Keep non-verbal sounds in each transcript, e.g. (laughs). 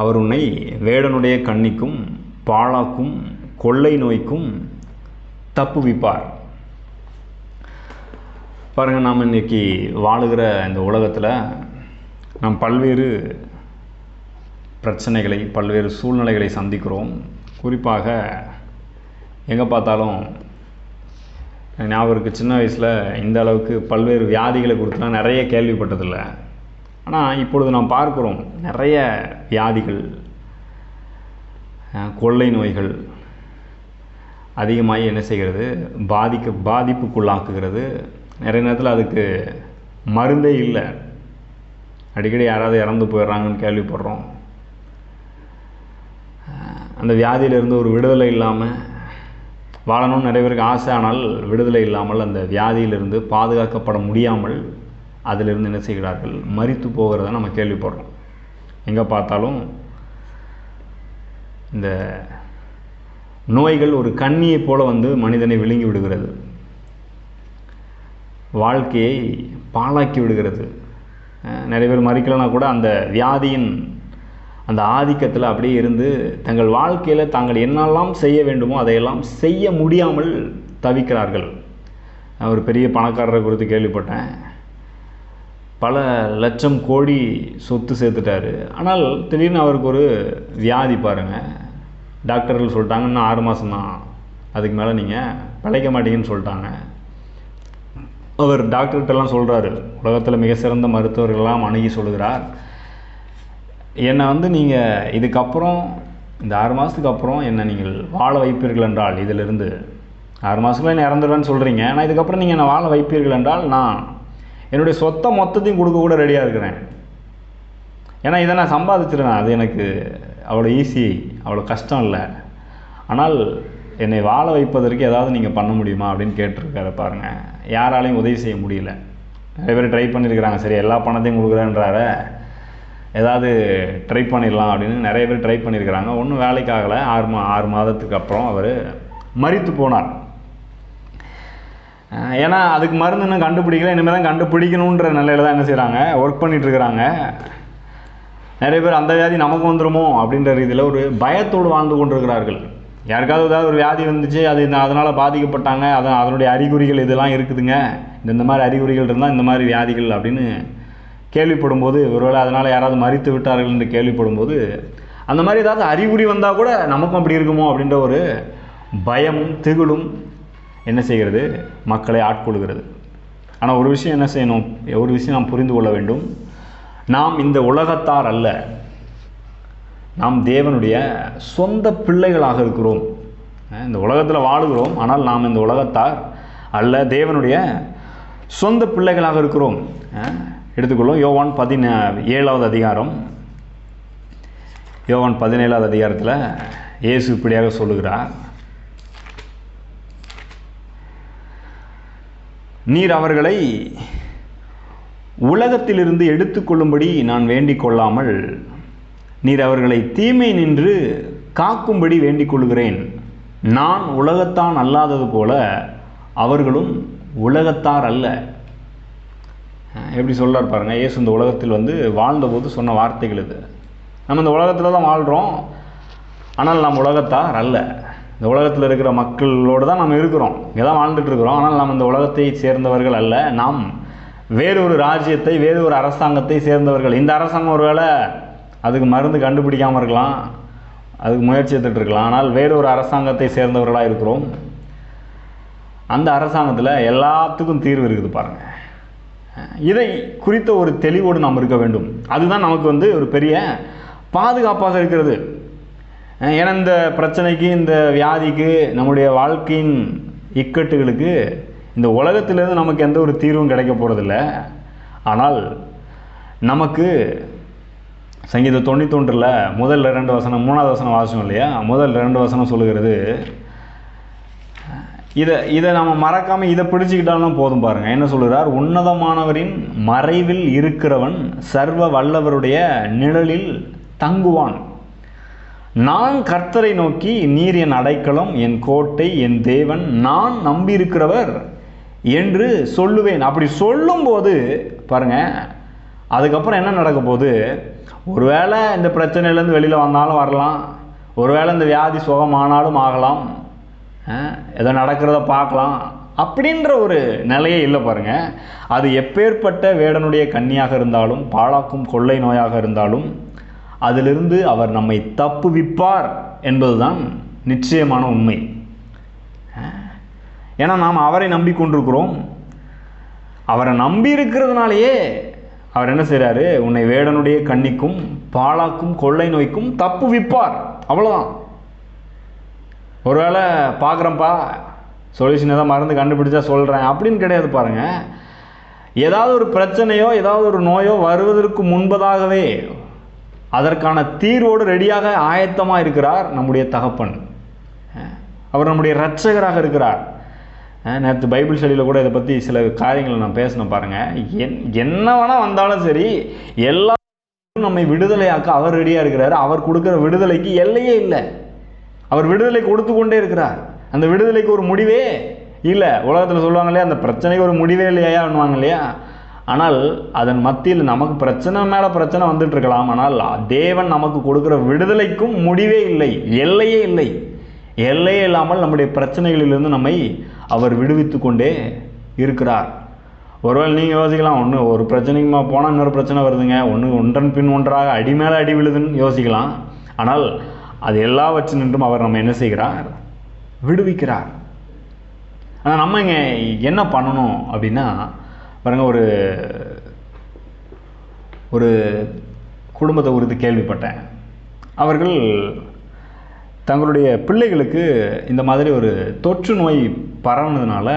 அவர் உன்னை வேடனுடைய கண்ணிக்கும் பாழாக்கும் கொள்ளை நோய்க்கும் தப்புவிப்பார் பாருங்கள் நாம் இன்றைக்கி வாழுகிற இந்த உலகத்தில் நாம் பல்வேறு பிரச்சனைகளை பல்வேறு சூழ்நிலைகளை சந்திக்கிறோம். குறிப்பாக எங்கே பார்த்தாலும் ஞாபகம் இருக்குது சின்ன வயசில் இந்த அளவுக்கு பல்வேறு வியாதிகளை குறித்துலாம் நிறைய கேள்விப்பட்டதில்லை. ஆனால் இப்பொழுது நாம் பார்க்கிறோம் நிறைய வியாதிகள் கொள்ளை நோய்கள் அதிகமாகி என்ன செய்கிறது? பாதிக்க பாதிப்புக்குள்ளாக்குகிறது. நிறைய நேரத்தில் அதுக்கு மருந்தே இல்லை. அடிக்கடி யாராவது இறந்து போயிடுறாங்கன்னு கேள்விப்படுறோம். அந்த வியாதியிலிருந்து ஒரு விடுதலை இல்லாமல் வாழணும்னு நிறைய பேருக்கு ஆசை ஆனால் விடுதலை இல்லாமல் அந்த வியாதியிலிருந்து பாதுகாக்கப்பட முடியாமல் அதிலிருந்து என்ன செய்கிறார்கள்? மறித்து போகிறத நம்ம கேள்விப்படுறோம். எங்கே பார்த்தாலும் இந்த நோய்கள் ஒரு கண்ணியைப் போல வந்து மனிதனை விழுங்கி விடுகிறது. வாழ்க்கையை பாழாக்கி விடுகிறது. நிறைய பேர் மறிக்கலைன்னா கூட அந்த வியாதியின் அந்த ஆதிக்கத்தில் அப்படியே இருந்து தங்கள் வாழ்க்கையில் தாங்கள் என்னெல்லாம் செய்ய வேண்டுமோ அதையெல்லாம் செய்ய முடியாமல் தவிக்கிறார்கள். ஒரு பெரிய பணக்காரரை குறித்து கேள்விப்பட்டேன். பல லட்சம் கோடி சொத்து சேர்த்துட்டாரு. ஆனால் திடீர்னு அவருக்கு ஒரு வியாதி பாருங்கள் டாக்டர்கள் சொல்லிட்டாங்க இன்னும் ஆறு மாதம்தான் அதுக்கு மேலே நீங்கள் பிழைக்க மாட்டீங்கன்னு சொல்லிட்டாங்க. அவர் டாக்டர்கிட்டலாம் சொல்கிறாரு உலகத்தில் மிக சிறந்த மருத்துவர்கள்லாம் அணுகி சொல்கிறார் என்னை வந்து நீங்கள் இதுக்கப்புறம் இந்த ஆறு மாதத்துக்கு அப்புறம் என்னை நீங்கள் வாழ வைப்பீர்கள் என்றால் இதிலிருந்து ஆறு மாதத்துல என்ன இறந்துடுவேன்னு சொல்கிறீங்க ஆனால் இதுக்கப்புறம் நீங்கள் என்னை வாழ வைப்பீர்கள் என்றால் நான் என்னுடைய சொத்தை மொத்தத்தையும் கொடுக்க கூட ரெடியாக இருக்கிறேன். ஏன்னா இதை நான் சம்பாதிச்சிருவேன். அது எனக்கு அவ்வளோ ஈஸி அவ்வளோ கஷ்டம் இல்லை. ஆனால் என்னை வாழ வைப்பதற்கு ஏதாவது நீங்கள் பண்ண முடியுமா அப்படின்னு கேட்டிருக்காரு பாருங்கள் யாராலையும் உதவி செய்ய முடியல. நிறைய பேர் ட்ரை பண்ணியிருக்கிறாங்க. சரி எல்லா பணத்தையும் கொடுக்குறேன்றார. ஏதாவது ட்ரை பண்ணிடலாம் அப்படின்னு நிறைய பேர் ட்ரை பண்ணியிருக்கிறாங்க. ஒன்றும் வேலைக்காகலை. ஆறு மா ஆறு மாதத்துக்கு அப்புறம் அவர் மறித்து போனார். ஏன்னா அதுக்கு மருந்து இன்னும் கண்டுபிடிக்கல இனிமேல் தான் கண்டுபிடிக்கணுன்ற நிலையில தான் என்ன செய்கிறாங்க ஒர்க் பண்ணிட்டு இருக்கிறாங்க நிறைய பேர் அந்த வியாதி நமக்கு வந்துடுமோ அப்படின்ற ரீதியில் ஒரு பயத்தோடு வாழ்ந்து கொண்டிருக்கிறார்கள். யாருக்காவது ஏதாவது ஒரு வியாதி வந்துச்சு அது அதனால் பாதிக்கப்பட்டாங்க அதான் அதனுடைய அறிகுறிகள் இதெல்லாம் இருக்குதுங்க. இந்த இந்த மாதிரி அறிகுறிகள் இருந்தால் இந்த மாதிரி வியாதிகள் அப்படின்னு கேள்விப்படும்போது ஒருவேளை அதனால் யாராவது மறித்து விட்டார்கள் என்று கேள்விப்படும்போது அந்த மாதிரி ஏதாவது அறிகுறி வந்தால் கூட நமக்கும் அப்படி இருக்குமோ அப்படின்ற ஒரு பயமும் திகிலும் என்ன செய்கிறது? மக்களை ஆட்கொள்கிறது. ஆனால் ஒரு விஷயம் என்ன செய்யணும்? ஒரு விஷயம் நாம் புரிந்து கொள்ள வேண்டும். நாம் இந்த உலகத்தார் அல்ல. நாம் தேவனுடைய சொந்த பிள்ளைகளாக இருக்கிறோம். இந்த உலகத்தில் வாழுகிறோம். ஆனால் நாம் இந்த உலகத்தார் அல்ல. தேவனுடைய சொந்த பிள்ளைகளாக இருக்கிறோம். எடுத்துக்கொள்ளும் யோவான் பதின ஏழாவது அதிகாரம். யோவான் பதினேழாவது அதிகாரத்தில் இயேசு இப்படியாக சொல்லுகிறார். நீர் அவர்களை உலகத்திலிருந்து எடுத்துக்கொள்ளும்படி நான் வேண்டிக் கொள்ளாமல் நீர் அவர்களை தீமை நின்று காக்கும்படி வேண்டிக் கொள்கிறேன் நான் உலகத்தான் அல்லாதது போல அவர்களும் உலகத்தார் அல்ல. எப்படி சொல்கிறார் பாருங்க இயேசு இந்த உலகத்தில் வந்து வாழ்ந்தபோது சொன்ன வார்த்தைகள் இது. நம்ம இந்த உலகத்தில் தான் வாழ்கிறோம் ஆனால் நாம் உலகத்தார் அல்ல. இந்த உலகத்தில் இருக்கிற மக்களோடு தான் நம்ம இருக்கிறோம். இங்கே தான் வாழ்ந்துட்டுருக்குறோம் ஆனால் நாம் இந்த உலகத்தை சேர்ந்தவர்கள் அல்ல. நாம் வேறொரு ராஜ்யத்தை வேறு ஒரு அரசாங்கத்தை சேர்ந்தவர்கள். இந்த அரசாங்கம் ஒருவேளை அதுக்கு மருந்து கண்டுபிடிக்காமல் இருக்கலாம். அதுக்கு முயற்சி எடுத்துகிட்டு இருக்கலாம். ஆனால் வேறு ஒரு அரசாங்கத்தை சேர்ந்தவர்களாக இருக்கிறோம். அந்த அரசாங்கத்தில் எல்லாத்துக்கும் தீர்வு இருக்குது பாருங்கள் இதை குறித்த ஒரு தெளிவோடு நாம் இருக்க வேண்டும். அதுதான் நமக்கு வந்து ஒரு பெரிய பாதுகாப்பாக இருக்கிறது. ஏன்னா இந்த பிரச்சனைக்கு இந்த வியாதிக்கு நம்முடைய வாழ்க்கையின் இக்கட்டுகளுக்கு இந்த உலகத்திலேருந்து நமக்கு எந்த ஒரு தீர்வும் கிடைக்க போகிறதில்ல ஆனால் நமக்கு சங்கீத தொண்ணூத்தொன்றில் முதல் ரெண்டு வசனம் மூணாவது வசனம் வாசம் இல்லையா? முதல் ரெண்டு வசனம் சொல்லுகிறது இதை இதை நம்ம மறக்காமல் இதை பிடிச்சிக்கிட்டாலும் போதும் பாருங்கள் என்ன சொல்கிறார் உன்னதமானவரின் மறைவில் இருக்கிறவன் சர்வ வல்லவருடைய நிழலில் தங்குவான். நான் கர்த்தரை நோக்கி நீர் என் அடைக்கலம் என் கோட்டை என் தேவன் நான் நம்பியிருக்கிறவர் என்று சொல்லுவேன். அப்படி சொல்லும்போது பாருங்கள் அதுக்கப்புறம் என்ன நடக்க போகுது? ஒருவேளை இந்த பிரச்சனையிலேருந்து வெளியில் வந்தாலும் வரலாம். ஒருவேளை இந்த வியாதி சுகமானாலும் ஆகலாம். ஏதோ நடக்கிறத பார்க்கலாம். அப்படின்ற ஒரு நிலையே இல்லை பாருங்க. அது எப்பேற்பட்ட வேடனுடைய கன்னியாக இருந்தாலும் பாழாக்கும் கொள்ளை நோயாக இருந்தாலும் அதிலிருந்து அவர் நம்மை தப்புவிப்பார் என்பதுதான் நிச்சயமான உண்மை. ஏன்னா நாம் அவரை நம்பிக்கொண்டிருக்கிறோம். அவரை நம்பி இருக்கிறதுனாலயே அவர் என்ன செய்கிறாரு உன்னை வேடனுடைய கண்ணிக்கும் பாழாக்கும் கொள்ளை நோய்க்கும் தப்பு விப்பார் அவ்வளோதான் ஒருவேளை பார்க்குறேன்ப்பா சொல்யூஷன் ஏதாவது மருந்து கண்டுபிடிச்சா சொல்கிறேன் அப்படின்னு கிடையாது பாருங்கள் ஏதாவது ஒரு பிரச்சனையோ ஏதாவது ஒரு நோயோ வருவதற்கு முன்பதாகவே அதற்கான தீர்வோடு ரெடியாக ஆயத்தமாக இருக்கிறார் நம்முடைய தகப்பன். அவர் நம்முடைய இரட்சகராக இருக்கிறார். நேற்று பைபிள் ஸ்டடியில் கூட இதை பற்றி சில காரியங்களை நான் பேசினேன் பாருங்கள் என் என்ன வேணால் வந்தாலும் சரி எல்லா (laughs) நம்மை விடுதலையாக்க அவர் ரெடியாக இருக்கிறார். அவர் கொடுக்குற விடுதலைக்கு எல்லையே இல்லை. அவர் விடுதலை கொடுத்து கொண்டே இருக்கிறார். அந்த விடுதலைக்கு ஒரு முடிவே இல்லை. உலகத்தில் சொல்லுவாங்க இல்லையா அந்த பிரச்சனைக்கு ஒரு முடிவே இல்லையா பண்ணுவாங்க இல்லையா? ஆனால் அதன் மத்தியில் நமக்கு பிரச்சனை மேலே பிரச்சனை வந்துட்டு இருக்கலாம் ஆனால் தேவன் நமக்கு கொடுக்குற விடுதலைக்கும் முடிவே இல்லை எல்லையே இல்லை. எல்லையே இல்லாமல் நம்முடைய பிரச்சனைகளிலிருந்து நம்மை அவர் விடுவித்து கொண்டே இருக்கிறார். ஒருவேளை நீங்கள் யோசிக்கலாம் ஒன்று ஒரு பிரச்சனைக்குமா போனால் இன்னொரு பிரச்சனை வருதுங்க. ஒன்று ஒன்றன் பின் ஒன்றாக அடி மேலே அடி விழுதுன்னு யோசிக்கலாம். ஆனால் அது எல்லாவற்றின் நின்றும் அவர் நம்ம என்ன செய்கிறார்? விடுவிக்கிறார். ஆனால் நம்ம இங்கே என்ன பண்ணணும் அப்படின்னா பாருங்கள் ஒரு ஒரு குடும்பத்தை குறித்து கேள்விப்பட்டேன். அவர்கள் தங்களுடைய பிள்ளைகளுக்கு இந்த மாதிரி ஒரு தொற்று நோய் பரவுனதுனால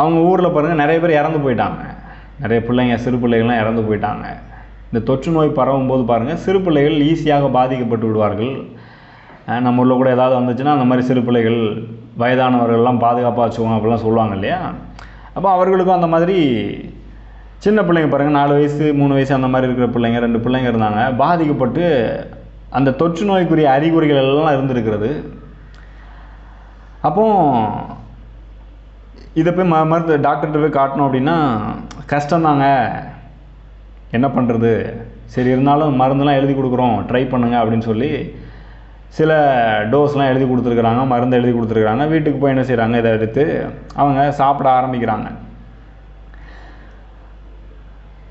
அவங்க ஊரில் பாருங்கள் நிறைய பேர் இறந்து போயிட்டாங்க. நிறைய பிள்ளைங்க சிறு பிள்ளைகள்லாம் இறந்து போயிட்டாங்க. இந்த தொற்று நோய் பரவும் போது பாருங்கள் சிறு பிள்ளைகள் ஈஸியாக பாதிக்கப்பட்டு விடுவார்கள். நம்ம ஊரில் கூட ஏதாவது வந்துச்சுன்னா அந்த மாதிரி சிறு பிள்ளைகள் வயதானவர்கள்லாம் பாதுகாப்பாக வச்சுக்கோங்க அப்படிலாம் சொல்லுவாங்க இல்லையா? அப்போ அவர்களுக்கும் அந்த மாதிரி சின்ன பிள்ளைங்க பாருங்கள் நாலு வயசு மூணு வயசு அந்த மாதிரி இருக்கிற பிள்ளைங்க ரெண்டு பிள்ளைங்க இருந்தாங்க. பாதிக்கப்பட்டு அந்த தொற்று நோய்க்குரிய அறிகுறிகள் எல்லாம் இருந்திருக்கிறது. அப்போ இதை போய் ம மருத்துவ டாக்டர்கிட்ட போய் காட்டணும் அப்படின்னா கஷ்டம்தாங்க. என்ன பண்ணுறது சரி இருந்தாலும் மருந்தெல்லாம் எழுதி கொடுக்குறோம். ட்ரை பண்ணுங்க அப்படின்னு சொல்லி சில டோஸ்லாம் எழுதி கொடுத்துருக்குறாங்க மருந்து எழுதி கொடுத்துருக்குறாங்க வீட்டுக்கு போய் என்ன செய்கிறாங்க இதை எடுத்து அவங்க சாப்பிட ஆரம்பிக்கிறாங்க.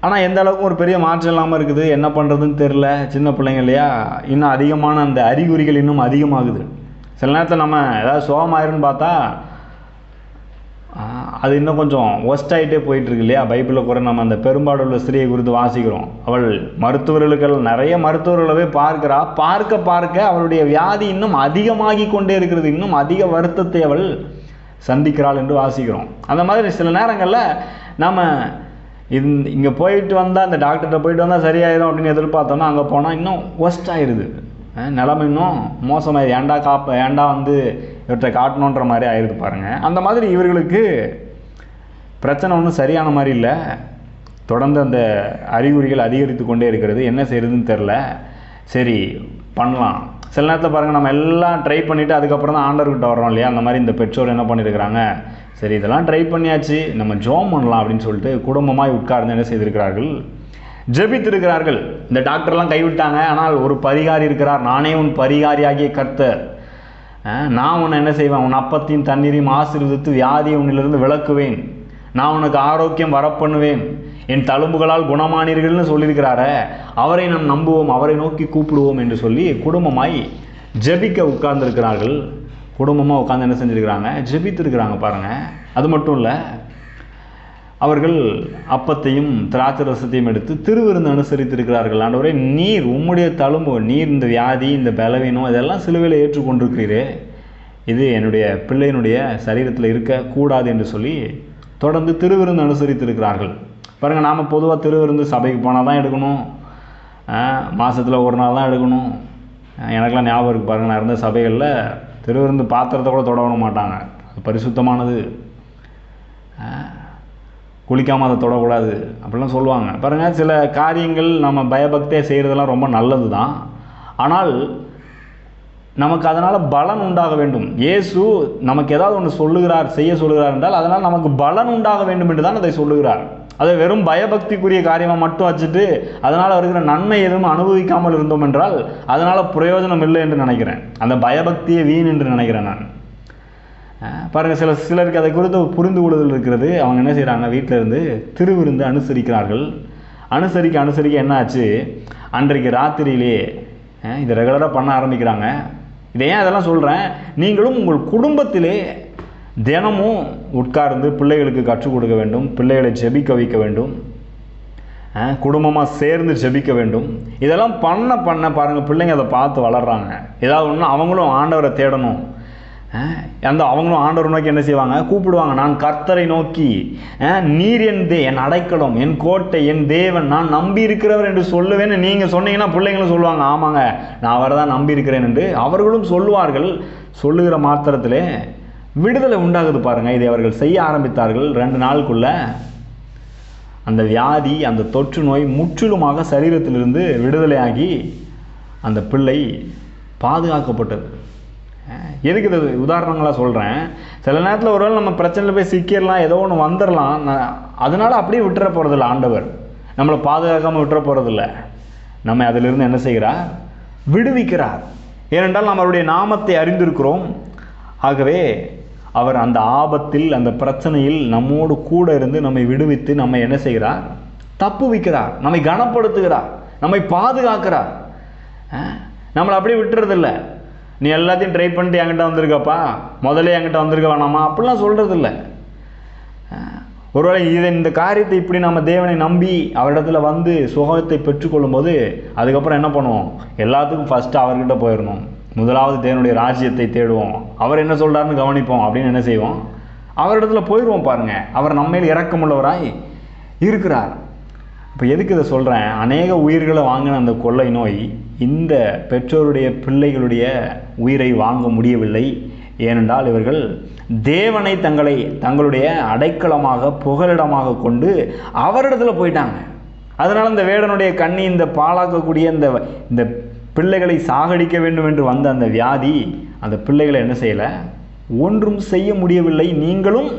ஆனால் எந்த அளவுக்கு ஒரு பெரிய மாற்றம் இல்லாமல் இருக்குது. என்ன பண்ணுறதுன்னு தெரில சின்ன பிள்ளைங்க இல்லையா? இன்னும் அதிகமான அந்த அறிகுறிகள் இன்னும் அதிகமாகுது. சில நேரத்தில் நம்ம ஏதாவது சோகமாயிருன்னு பார்த்தா அது இன்னும் கொஞ்சம் ஒஸ்ட் ஆகிட்டே போயிட்டுருக்கு இல்லையா? பைபிளில் கூட நம்ம அந்த பெரும்பாடுள்ள ஸ்திரீயை குறித்து வாசிக்கிறோம். அவள் மருத்துவர்களுக்கள் நிறைய மருத்துவர்களவே போய் பார்க்கிறா. பார்க்க பார்க்க அவளுடைய வியாதி இன்னும் அதிகமாகி கொண்டே இருக்கிறது. இன்னும் அதிக வருத்தத்தை அவள் சந்திக்கிறாள் என்று வாசிக்கிறோம். அந்த மாதிரி சில நேரங்களில் நம்ம இந்த இங்கே போயிட்டு வந்தால் அந்த டாக்டர்கிட்ட போயிட்டு வந்தால் சரியாயிடும் அப்படின்னு எதிர்பார்த்தோம்னா அங்கே போனால் இன்னும் ஒஸ்ட் ஆயிடுது நிலமை இன்னும் மோசமாயிடுது ஏன்டா காப்ப ஏண்டா வந்து இவற்றை காட்டணுன்ற மாதிரி ஆயிடுது பாருங்கள் அந்த மாதிரி இவர்களுக்கு பிரச்சனை ஒன்றும் சரியான மாதிரி இல்லை. தொடர்ந்து அந்த அறிகுறிகள் அதிகரித்து கொண்டே இருக்கிறது. என்ன செய்யறதுன்னு தெரில சரி பண்ணலாம். சில நேரத்தில் பாருங்கள் நம்ம எல்லாம் ட்ரை பண்ணிவிட்டு அதுக்கப்புறம் தான் ஆண்டர்கிட்ட வர்றோம் இல்லையா? அந்த மாதிரி இந்த பெற்றோர் என்ன பண்ணியிருக்கிறாங்க சரி இதெல்லாம் ட்ரை பண்ணியாச்சு. நம்ம ஜோம் பண்ணலாம் அப்படின்னு சொல்லிட்டு குடும்பமாய் உட்கார்ந்து என்ன செய்திருக்கிறார்கள்? ஜெபித்திருக்கிறார்கள். இந்த டாக்டர்லாம் கைவிட்டாங்க. ஆனால் ஒரு பரிகாரி இருக்கிறார். நானே உன் பரிகாரியாகிய கர்த்தர். நான் உன்னை என்ன செய்வேன்? உன் அப்பத்தையும் தண்ணீரையும் ஆசீர்வதித்து வியாதியை உன்னிலிருந்து விளக்குவேன். நான் உனக்கு ஆரோக்கியம் வரப்பண்ணுவேன். என் தழும்புகளால் குணமானீர்கள்னு சொல்லியிருக்கிறாரே அவரை நாம் நம்புவோம் அவரை நோக்கி கூப்பிடுவோம் என்று சொல்லி குடும்பமாய் ஜெபிக்க உட்கார்ந்துருக்கிறார்கள். குடும்பமாக உட்காந்து என்ன செஞ்சுருக்கிறாங்க? ஜபித்திருக்கிறாங்க பாருங்கள் அது மட்டும் இல்லை அவர்கள் அப்பத்தையும் திராட்சை ரசத்தையும் எடுத்து திருவிருந்து அனுசரித்திருக்கிறார்கள். ஆண்டவரே நீர் உம்முடைய தழும்பு நீர் இந்த வியாதி இந்த பலவீனம் இதெல்லாம் சிலுவையில் ஏற்றுக்கொண்டிருக்கிறீரே. இது என்னுடைய பிள்ளையினுடைய சரீரத்தில் இருக்கக்கூடாது என்று சொல்லி தொடர்ந்து திருவிருந்து அனுசரித்திருக்கிறார்கள். பாருங்கள் நாம் பொதுவாக திருவிருந்து சபைக்கு போனால் தான் எடுக்கணும் மாதத்தில் ஒரு நாள் தான் எடுக்கணும். எனக்கெல்லாம் ஞாபகம் இருக்குது பாருங்கள் நான் இருந்த சபைகளில் திருவிருந்து பாத்திரத்தை கூட தொட மாட்டாங்க. அது பரிசுத்தமானது. குளிக்காமல் அதை தொடக்கூடாது அப்படிலாம் சொல்லுவாங்க. பாருங்கள் சில காரியங்கள் நம்ம பயபக்தியாக செய்கிறதெல்லாம் ரொம்ப நல்லது தான் ஆனால் நமக்கு அதனால் பலன் உண்டாக வேண்டும். இயேசு நமக்கு ஏதாவது ஒன்று சொல்லுகிறார் செய்ய சொல்லுகிறார் என்றால் அதனால் நமக்கு பலன் உண்டாக வேண்டும் என்று தான் அதை சொல்லுகிறார். அதை வெறும் பயபக்திக்குரிய காரியமாக மட்டும் வச்சுட்டு அதனால் இருக்கிற நன்மை எதுவும் அனுபவிக்காமல் இருந்தோம் என்றால் அதனால் பிரயோஜனம் இல்லை என்று நினைக்கிறேன். அந்த பயபக்தியை வீண் என்று நினைக்கிறேன் நான். பாருங்கள் சில சிலருக்கு அதை குறித்து புரிந்து கொள்ளுதல் இருக்கிறது. அவங்க என்ன செய்கிறாங்க வீட்டில் இருந்து திருவிருந்து அனுசரிக்கிறார்கள். அனுசரிக்க அனுசரிக்க என்ன ஆச்சு? அன்றைக்கு ராத்திரியிலே இதை ரெகுலராக பண்ண ஆரம்பிக்கிறாங்க. இதை ஏன் அதெல்லாம் சொல்கிறேன் நீங்களும் உங்கள் குடும்பத்திலே தினமும் உட்கார்ந்து பிள்ளைகளுக்கு கற்றுக் கொடுக்க வேண்டும் பிள்ளைகளை ஜெபிக்க வைக்க வேண்டும் குடும்பமாக சேர்ந்து ஜெபிக்க வேண்டும். இதெல்லாம் பண்ண பண்ண பாருங்கள் பிள்ளைங்க அதை பார்த்து வளர்கிறாங்க ஏதாவது ஒன்று அவங்களும் ஆண்டவரை தேடணும். அந்த அவங்களும் ஆண்டவர் நோக்கி என்ன செய்வாங்க? கூப்பிடுவாங்க நான் கர்த்தரை நோக்கி நீர் என் தே என் அடைக்கலம் என் கோட்டை என் தேவன் நான் நம்பி இருக்கிறவர் என்று சொல்லுவேன்னு நீங்கள் சொன்னீங்கன்னா பிள்ளைங்களும் சொல்லுவாங்க ஆமாங்க நான் அவரை தான் நம்பி இருக்கிறேன் என்று அவர்களும் சொல்லுவார்கள். சொல்லுகிற மாத்திரத்திலே விடுதலை உண்டாகுது பாருங்கள் இதை அவர்கள் செய்ய ஆரம்பித்தார்கள். ரெண்டு நாளுக்குள்ள அந்த வியாதி அந்த தொற்று நோய் முற்றிலுமாக சரீரத்திலிருந்து விடுதலையாகி அந்த பிள்ளை பாதுகாக்கப்பட்டது. எதுக்கு இது உதாரணங்களாக சொல்கிறேன் சில நேரத்தில் ஒருவேளை நம்ம பிரச்சனையில் போய் சிக்கிடலாம் ஏதோ ஒன்று வந்துடலாம் நான் அதனால் அப்படியே விட்டுற போகிறதில்ல ஆண்டவர். நம்மளை பாதுகாக்காமல் விட்டுற போகிறதில்ல நம்ம அதிலிருந்து என்ன செய்கிறார்? விடுவிக்கிறார். ஏனென்றால் நம்ம அவருடைய நாமத்தை அறிந்திருக்கிறோம். ஆகவே அவர் அந்த ஆபத்தில் அந்த பிரச்சனையில் நம்மோடு கூட இருந்து நம்மை விடுவித்து நம்ம என்ன செய்கிறார்? தப்புவிக்கிறார் நம்மை கனப்படுத்துகிறார். நம்மை பாதுகாக்கிறார். நம்மளை அப்படியே விட்டுறதில்ல. நீ எல்லாத்தையும் ட்ரை பண்ணிட்டு என்கிட்ட வந்திருக்கப்பா. முதல்ல என்கிட்ட வந்திருக்க வேணாமா? அப்படிலாம் சொல்கிறதில்ல ஒருவேளை இதை இந்த காரியத்தை இப்படி நம்ம தேவனை நம்பி அவரிடத்துல வந்து சுகத்தை பெற்றுக்கொள்ளும் போது அதுக்கப்புறம் என்ன பண்ணுவோம்? எல்லாத்துக்கும் ஃபஸ்ட்டு அவர்கிட்ட போயிடணும். முதலாவது தேவனுடைய ராஜ்யத்தை தேடுவோம். அவர் என்ன சொல்கிறாருன்னு கவனிப்போம். அப்படின்னு என்ன செய்வோம்? அவரிடத்துல போயிடுவோம் பாருங்கள் அவர் நம்மையில் இறக்கமுள்ளவராய் இருக்கிறார். இப்போ எதுக்கு இதை சொல்கிறேன் அநேக உயிர்களை வாங்கின அந்த கொள்ளை நோய் இந்த பெற்றோருடைய பிள்ளைகளுடைய உயிரை வாங்க முடியவில்லை. ஏனென்றால் இவர்கள் தேவனை தங்களை தங்களுடைய அடைக்கலமாக புகலிடமாக கொண்டு அவரிடத்தில் போயிட்டாங்க. அதனால் இந்த வேடனுடைய கண்ணி இந்த பாழாக்கக்கூடிய இந்த இந்த பிள்ளைகளை சாகடிக்க வேண்டும் என்று வந்த அந்த வியாதி அந்த பிள்ளைகளை என்ன செய்யலை? ஒன்றும் செய்ய முடியவில்லை. நீங்களும்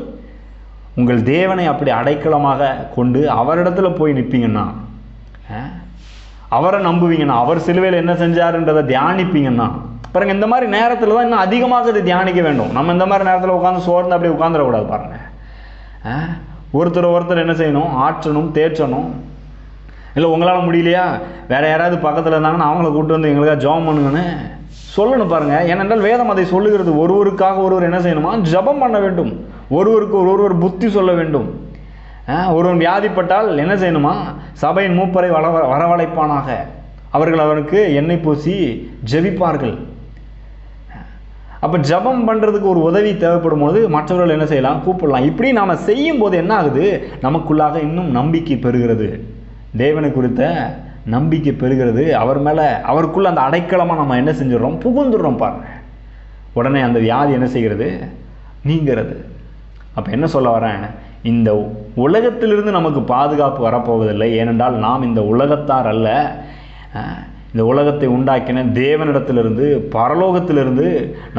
உங்கள் தேவனை அப்படி அடைக்கலமாக கொண்டு அவரிடத்துல போய் நிற்பீங்கன்னா அவரை நம்புவீங்கன்னா அவர் சிலுவையில் என்ன செஞ்சாருன்றதை தியானிப்பீங்கன்னா பாருங்க இந்த மாதிரி நேரத்தில் தான் இன்னும் அதிகமாக இதை தியானிக்க வேண்டும். நம்ம இந்த மாதிரி நேரத்தில் உட்காந்து சோர்ந்து அப்படியே உட்காந்துடக்கூடாது பாருங்க. ஒருத்தர் ஒருத்தர் என்ன செய்யணும்? ஆற்றணும் தேற்றணும். இல்லை உங்களால் முடியலையா? வேற யாராவது பக்கத்தில் இருந்தாங்கன்னா அவங்கள கூப்பிட்டு வந்து எங்களுக்காக ஜெபம் பண்ணுங்கன்னு சொல்லணும் பாருங்கள் ஏனென்றால் வேதம் அதை சொல்லுகிறது. ஒருவருக்காக ஒருவர் என்ன செய்யணுமா? ஜெபம் பண்ண வேண்டும். ஒருவருக்கு ஒருவர் புத்தி சொல்ல வேண்டும். ஒருவன் வியாதிப்பட்டால் என்ன செய்யணுமா? சபையின் மூப்பரை வள வரவழைப்பானாக. அவர்கள் அவனுக்கு எண்ணெய் பூசி ஜெபிப்பார்கள். அப்போ ஜெபம் பண்ணுறதுக்கு ஒரு உதவி தேவைப்படும் போது மற்றவர்கள் என்ன செய்யலாம்? கூப்பிடலாம். இப்படி நாம் செய்யும் போது என்ன ஆகுது? நமக்குள்ளாக இன்னும் நம்பிக்கை பெறுகிறது. தேவனை குறித்த நம்பிக்கை பெறுகிறது. அவர் மேலே அவருக்குள்ளே அந்த அடைக்கலமாக நம்ம என்ன செஞ்சிடறோம்? புகுந்துடுறோம் பாருங்கள் உடனே அந்த வியாதி என்ன செய்கிறது? நீங்கிறது. அப்போ என்ன சொல்ல வரேன்? இந்த உலகத்திலிருந்து நமக்கு பாதுகாப்பு வரப்போவதில்லை. ஏனென்றால் நாம் இந்த உலகத்தார் அல்ல. இந்த உலகத்தை உண்டாக்கின தேவனிடத்திலிருந்து பரலோகத்திலிருந்து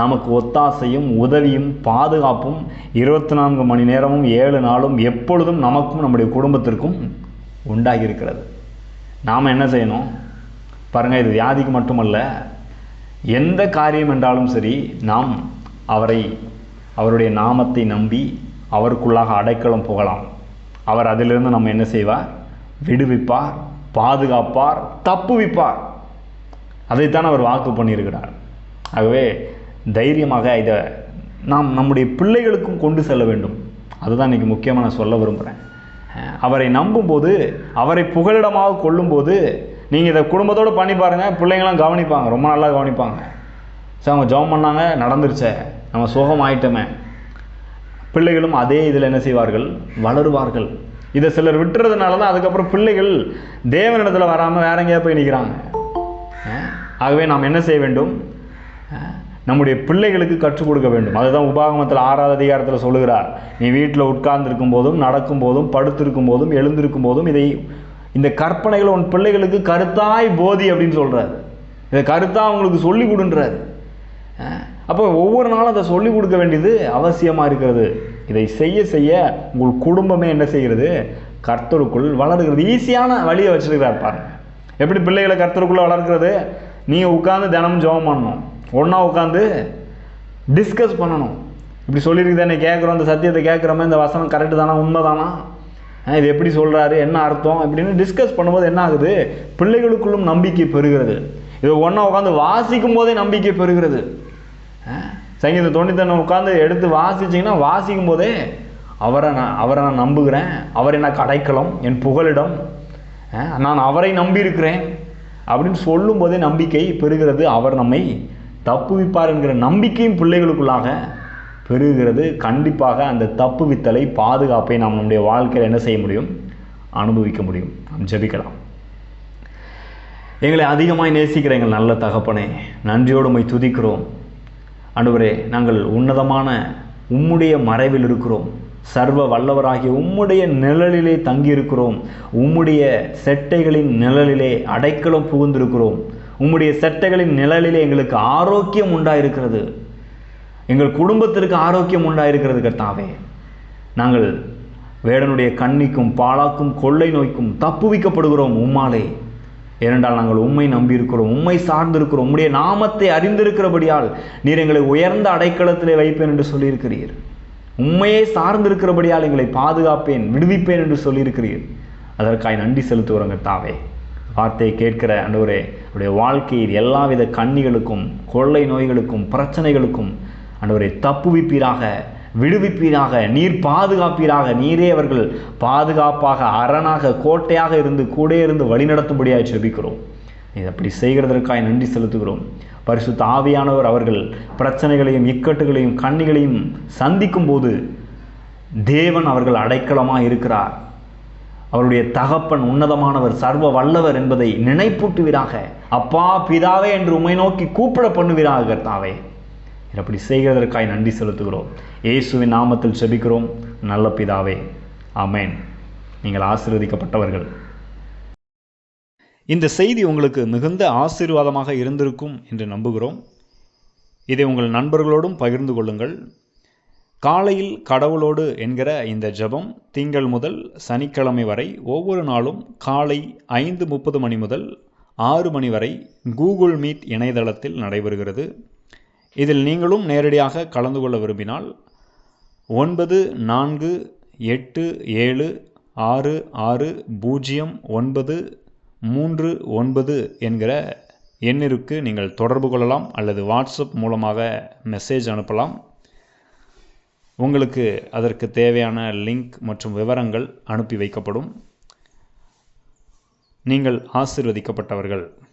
நமக்கு ஒத்தாசையும் உதவியும் பாதுகாப்பும் இருபத்தி நான்கு மணி நேரமும் ஏழு நாளும் எப்பொழுதும் நமக்கும் நம்முடைய குடும்பத்திற்கும் உண்டாகி இருக்கிறது நாம் என்ன செய்யணும்? பாருங்கள் இது வியாதிக்கு மட்டுமல்ல. எந்த காரியம் என்றாலும் சரி நாம் அவரை அவருடைய நாமத்தை நம்பி அவருக்குள்ளாக அடைக்கலம் புகழாம் அவர் அதிலிருந்து நம்ம என்ன செய்வார்? விடுவிப்பார் பாதுகாப்பார் தப்புவிப்பார் அதைத்தான் அவர் வாக்கு பண்ணியிருக்கிறார். ஆகவே தைரியமாக இதை நாம் நம்முடைய பிள்ளைகளுக்கும் கொண்டு செல்ல வேண்டும். அதுதான் இன்றைக்கி முக்கியமாக நான் சொல்ல விரும்புகிறேன் அவரை நம்பும்போது அவரை புகலிடமாக கொள்ளும்போது நீங்கள் இதை குடும்பத்தோடு பண்ணி பாருங்கள் பிள்ளைங்களாம் கவனிப்பாங்க ரொம்ப நல்லா கவனிப்பாங்க. சரி அவங்க ஜெபம் பண்ணாங்க நடந்துருச்சே. நம்ம சோகம் ஆயிட்டோமே பிள்ளைகளும் அதே இதில் என்ன செய்வார்கள்? வளருவார்கள். இதை சிலர் விட்டுறதுனால தான் அதுக்கப்புறம் பிள்ளைகள் தேவனிடத்தில் வராமல் வேற எங்கேயா போய் நிற்கிறாங்க ஆகவே நாம் என்ன செய்ய வேண்டும்? நம்முடைய பிள்ளைகளுக்கு கற்றுக் கொடுக்க வேண்டும். அதுதான் உபாகமத்தில் ஆறாவது அதிகாரத்தில் சொல்லுகிறார். நீ வீட்டில் உட்கார்ந்துருக்கும் போதும் நடக்கும் போதும் படுத்திருக்கும் போதும் எழுந்திருக்கும் போதும் இதை இந்த கற்பனைகளை உன் பிள்ளைகளுக்கு கருத்தாய் போதி அப்படின்னு சொல்கிறார் இதை கருத்தாக அவங்களுக்கு சொல்லி கொடுன்றாரு. அப்போ ஒவ்வொரு நாளும் அதை சொல்லிக் கொடுக்க வேண்டியது அவசியமாக இருக்கிறது. இதை செய்ய செய்ய உங்கள் குடும்பமே என்ன செய்கிறது? கர்த்தருக்குள் வளர்கிறது. ஈஸியான வழியை வச்சுருக்கிறார் பாருங்க. எப்படி பிள்ளைகளை கர்த்தருக்குள்ளே வளர்க்கிறது? நீங்கள் உட்காந்து தினமும் ஜெபம் பண்ணணும். ஒன்றா உட்காந்து டிஸ்கஸ் பண்ணணும். இப்படி சொல்லியிருக்குதானே கேட்குறோம் இந்த சத்தியத்தை கேட்குறோமே இந்த வசனம் கரெக்டு தானா உண்மை தானா இது எப்படி சொல்கிறாரு என்ன அர்த்தம்? அப்படின்னு டிஸ்கஸ் பண்ணும்போது என்ன ஆகுது? பிள்ளைகளுக்குள்ளும் நம்பிக்கை பெறுகிறது. இது ஒன்றா உட்காந்து வாசிக்கும் போதே நம்பிக்கை பெறுகிறது. சங்கீத சங்கீதம் உட்காந்து எடுத்து வாசிச்சிங்கன்னா வாசிக்கும் போதே அவரை நான் அவரை நான் நம்புகிறேன் அவர் என்ன கடைக்கலம் என் புகலிடம் நான் அவரை நம்பியிருக்கிறேன் அப்படின்னு சொல்லும் போதே நம்பிக்கை பெறுகிறது அவர் நம்மை தப்புவிப்பார் என்கிற நம்பிக்கையும் பிள்ளைகளுக்குள்ளாக பெருகிறது கண்டிப்பாக அந்த தப்புவித்தலை பாதுகாப்பை நாம் நம்முடைய வாழ்க்கையில் என்ன செய்ய முடியும்? அனுபவிக்க முடியும். நாம் ஜபிக்கலாம். எங்களை அதிகமாக நேசிக்கிற எங்கள் நல்ல தகப்பனே நன்றியோடு உம்மை துதிக்கிறோம். ஆண்டவரே நாங்கள் உன்னதமான உம்முடைய மறைவில் இருக்கிறோம். சர்வ வல்லவராகிய உம்முடைய நிழலிலே தங்கியிருக்கிறோம். உம்முடைய செட்டைகளின் நிழலிலே அடைக்கலம் புகுந்திருக்கிறோம். உம்முடைய செட்டைகளின் நிழலிலே எங்களுக்கு ஆரோக்கியம் உண்டாயிருக்கிறது. எங்கள் குடும்பத்திற்கு ஆரோக்கியம் உண்டாயிருக்கிறது கர்த்தாவே. நாங்கள் வேடனுடைய கண்ணிக்கும் பாழாக்கும் கொள்ளை நோய்க்கும் தப்புவிக்கப்படுகிறோம் உம்மாலே. ஏனென்றால் நாங்கள் உண்மை நம்பியிருக்கிறோம் உண்மை சார்ந்திருக்கிறோம். உம்முடைய நாமத்தை அறிந்திருக்கிறபடியால் நீர் எங்களை உயர்ந்த அடைக்கலத்திலே வைப்பேன் என்று சொல்லியிருக்கிறீர். உண்மையே சார்ந்திருக்கிறபடியால் எங்களை பாதுகாப்பேன் விடுவிப்பேன் என்று சொல்லியிருக்கிறீர். அதற்காய் நன்றி செலுத்துகிறோங்க தாவே வார்த்தையை கேட்கிற அண்டவரே அவருடைய வாழ்க்கையில் எல்லாவித கண்ணிகளுக்கும் கொள்ளை நோய்களுக்கும் பிரச்சனைகளுக்கும் அன்றுவரை தப்புவிப்பீராக. விடுவிப்பீராக நீர் பாதுகாப்பீராக. நீரே அவர்கள் பாதுகாப்பாக அரணாக கோட்டையாக இருந்து கூட இருந்து வழிநடத்தும்படியாக செபிக்கிறோம். இது அப்படி செய்கிறதற்காக நன்றி செலுத்துகிறோம். பரிசு தாவியானவர் அவர்கள் பிரச்சனைகளையும் இக்கட்டுகளையும் கண்ணிகளையும் சந்திக்கும் போது தேவன் அவர்கள் அடைக்கலமாக இருக்கிறார். அவருடைய தகப்பன் உன்னதமானவர் சர்வ வல்லவர் என்பதை நினைப்பூட்டுவீராக. அப்பா பிதாவே என்று உமை நோக்கி கூப்பிட பண்ணுவீராக கர்த்தாவே. அப்படி செய்கிறதற்காய் நன்றி செலுத்துகிறோம். இயேசுவின் நாமத்தில் செபிக்கிறோம். நல்ல பிதாவே. ஆமென். நீங்கள் ஆசீர்வதிக்கப்பட்டவர்கள். இந்த செய்தி உங்களுக்கு மிகுந்த ஆசீர்வாதமாக இருந்திருக்கும் என்று நம்புகிறோம். இதை உங்கள் நண்பர்களோடும் பகிர்ந்து கொள்ளுங்கள். காலையில் கடவுளோடு என்கிற இந்த ஜெபம் திங்கள் முதல் சனிக்கிழமை வரை ஒவ்வொரு நாளும் காலை ஐந்து முப்பது மணி முதல் ஆறு மணி வரை கூகுள் மீட் இணையதளத்தில் நடைபெறுகிறது. இதில் நீங்களும் நேரடியாக கலந்து கொள்ள விரும்பினால் ஒன்பது நான்கு எட்டு ஏழு ஆறு ஆறு பூஜ்ஜியம் ஒன்பது மூன்று ஒன்பது என்கிற எண்ணிற்கு நீங்கள் தொடர்பு கொள்ளலாம் அல்லது வாட்ஸ்அப் மூலமாக மெசேஜ் அனுப்பலாம். உங்களுக்கு அதற்கு தேவையான லிங்க் மற்றும் விவரங்கள் அனுப்பி வைக்கப்படும். நீங்கள் ஆசிர்வதிக்கப்பட்டவர்கள்.